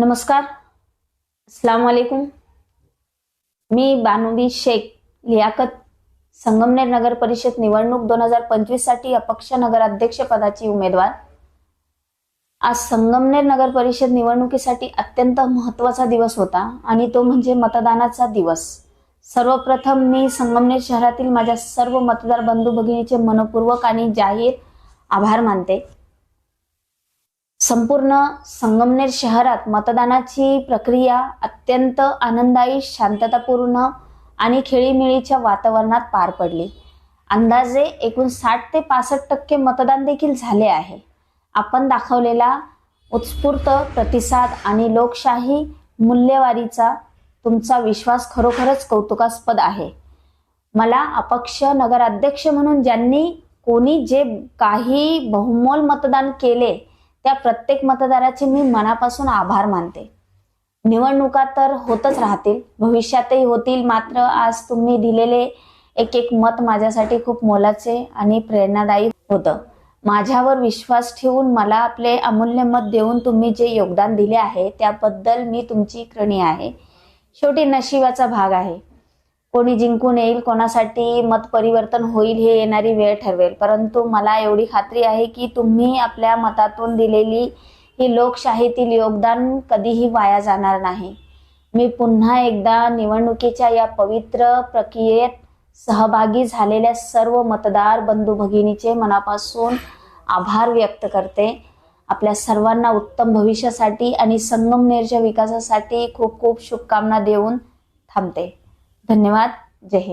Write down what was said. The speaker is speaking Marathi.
नमस्कार. अस्सलाम वालेकुम मी बानुबी शेख लियाकत संगमनेर नगर परिषद निवडणूक दोन हजार पंचवीससाठी अपक्ष नगराध्यक्ष पदाची उमेदवार. आज संगमनेर नगर परिषद निवडणुकीसाठी अत्यंत महत्त्वाचा दिवस होता आणि तो म्हणजे मतदानाचा दिवस. सर्वप्रथम मी संगमनेर शहरातील माझ्या सर्व मतदार बंधू भगिनीचे मनपूर्वक आणि जाहीर आभार मानते. संपूर्ण संगमनेर शहरात मतदानाची प्रक्रिया अत्यंत आनंदायी शांततापूर्ण आणि खेळीमेळीच्या वातावरणात पार पडली. अंदाजे एकूण साठ ते पासष्ट टक्के मतदान देखील झाले आहे. आपण दाखवलेला उत्स्फूर्त प्रतिसाद आणि लोकशाही मूल्यवारीचा तुमचा विश्वास खरोखरच कौतुकास्पद आहे. मला अपक्ष नगराध्यक्ष म्हणून ज्यांनी कोणी जे काही बहुमोल मतदान केले त्या प्रत्येक मतदाराचे मी मनापासून आभार मानते. निवडणुका तर होतच राहतील भविष्यातही होतील. मात्र आज तुम्ही दिलेले एक एक मत माझ्यासाठी खूप मोलाचे आणि प्रेरणादायी होतं. माझ्यावर विश्वास ठेवून मला आपले अमूल्य मत देऊन तुम्ही जे योगदान दिले आहे त्याबद्दल मी तुमची ऋणी आहे. शेवटी नशिबाचा भाग आहे. कोणी जिंकून येईल कोणासाठी मत परिवर्तन होईल हे येणारी वेळ ठरवेल. परंतु मला एवढी खात्री आहे की तुम्ही आपल्या मतातून दिलेली ही लोकशाहीतील योगदान कधीही वाया जाणार नाही. मी पुन्हा एकदा निवडणुकीच्या या पवित्र प्रक्रियेत सहभागी झालेल्या सर्व मतदार बंधू भगिनीचे मनापासून आभार व्यक्त करते. आपल्या सर्वांना उत्तम भविष्यासाठी आणि संगमनेरच्या विकासासाठी खूप खूप शुभकामना देऊन थांबते. धन्यवाद. जय हिंद.